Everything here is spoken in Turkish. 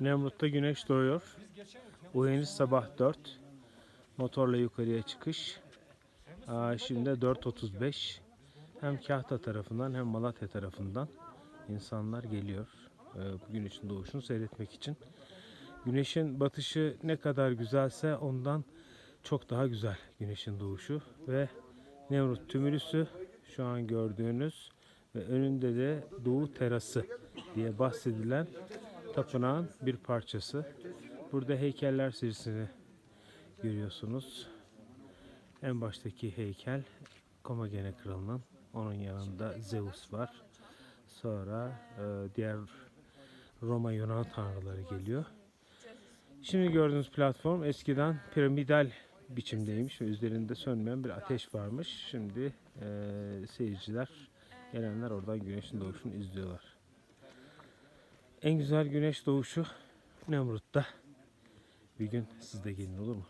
Nemrut'ta güneş doğuyor. Uyanış sabah 4. Motorla yukarıya çıkış. Aa, şimdi 4.35. Hem Kahta tarafından hem Malatya tarafından insanlar geliyor. e, bu güneşin doğuşunu seyretmek için. Güneşin batışı ne kadar güzelse ondan çok daha güzel güneşin doğuşu ve Nemrut tümülüsü şu an gördüğünüz ve önünde de Doğu Terası diye bahsedilen tapınağın bir parçası. Burada heykeller serisini görüyorsunuz. En baştaki heykel Komagene Kralı'nın. Onun yanında Zeus var. Sonra e, diğer Roma Yunan tanrıları geliyor. Şimdi gördüğünüz platform eskiden piramidal biçimdeymiş ve üzerinde sönmeyen bir ateş varmış. Şimdi e, seyirciler, gelenler oradan güneşin doğuşunu izliyorlar. En güzel güneş doğuşu Nemrut'ta. Bir gün siz de gelin olur mu?